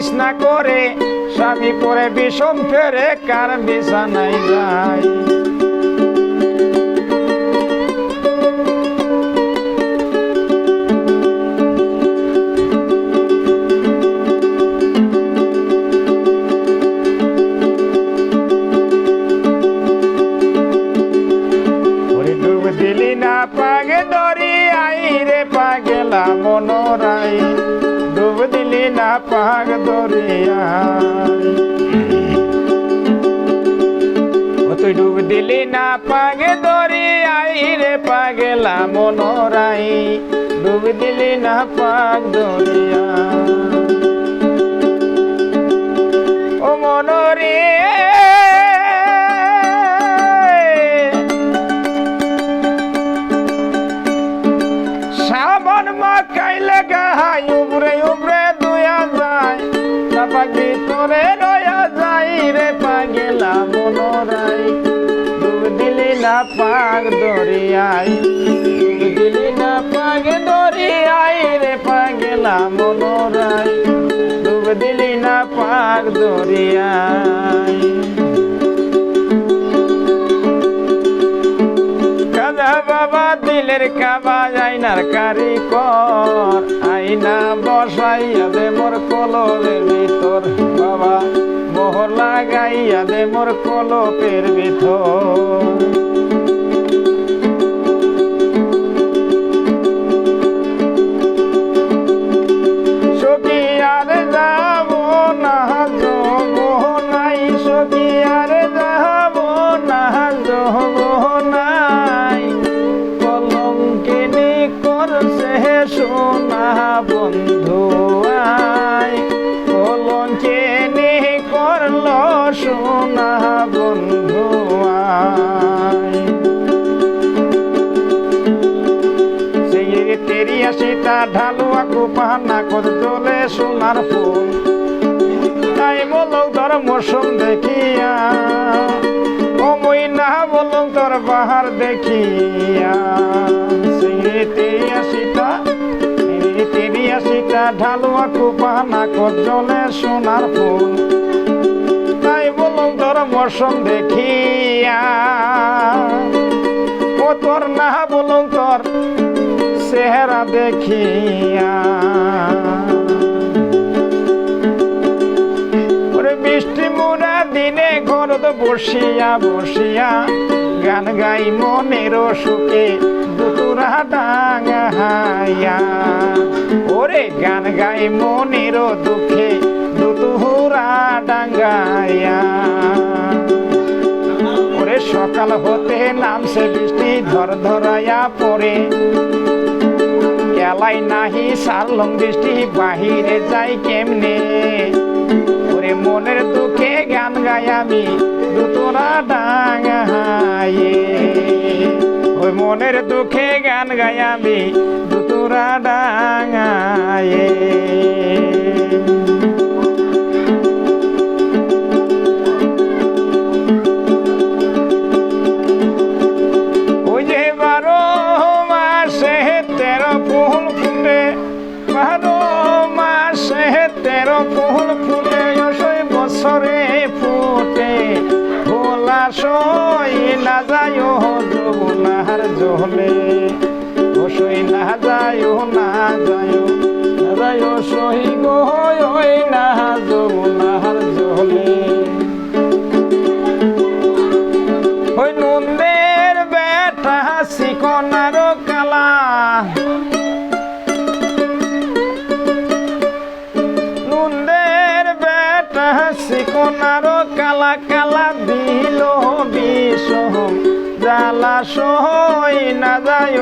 বিছনা করে, স্বামী পরে বিষম ফেরে কার বিছানায় যায়। দিলি না, পাগে দরি আই রে পাগেলা মনোরাই। পাগ দরি আই ও তুই ডুব দিলি না পাগে দরি আই রে পাগেলা মনোরাই। ডুব দিলি না পাগ দরিয়া। ও মনোরে। সাবন মাখাইলে গাহাই না পাগ দরিয়াই ডুব দিলি না পাগ দরিয়াই রে পাগেলা মনোরাই, ডুব দিলি না পাগ দরিয়াই। কাজা বাবা দিলের কাবা আইনার কারিকর আইনা বসাইয়া দে মোর মোহর লাগাইয়া দে মোর কলপের ভিতর। সখী আর সোনা বন্ধু সেই তেরিয়া সীতা ঢালুয়া কুপাহানা সোনার ফুল। তাই বলং তোর মৌসুম দেখিয়া অমই না বলং তোর বাহার দেখিয়া। সেই তেরিয়া সীতা সেই তেরিয়া সীতা ঢালুয়া কুপাহানা কর জলে সোনার ফুল। তোর মৌসুম দেখিয়া, ও তোর না বলং তোর চেহারা দেখিয়া। বৃষ্টি মুরা দিনে ঘরত বসিয়া বসিয়া গান গাই মনের সুখে দুতুরা ডাঙাইয়া ওরে গান গাই মনের দুঃখে দুতুরা ডাঙ্গাইয়া। সকাল হতে নামছে বৃষ্টি ধর ধরাইয়া পড়ে। এলাই নাহি সারলং বৃষ্টি, বাহিরে যাই কেমনে? ওরে মনের দুঃখে গান গাই আমি দুতরা ডাঙায়ে ওই মনের দুঃখে গান গাই আমি দুতরা ডাঙায়ে তেরো ফুল ওই বছরে ফুটে। ভোলা সই না যায় যমুনার জলে। ও সই না যায় না যায় না যায় সই গো ওই না যমুনার জলে। ওই নন্দের বেটা শিকনার কালা। বেটা শিকনার কালা কালা দিল বিষ জ্বালা সহ না যায়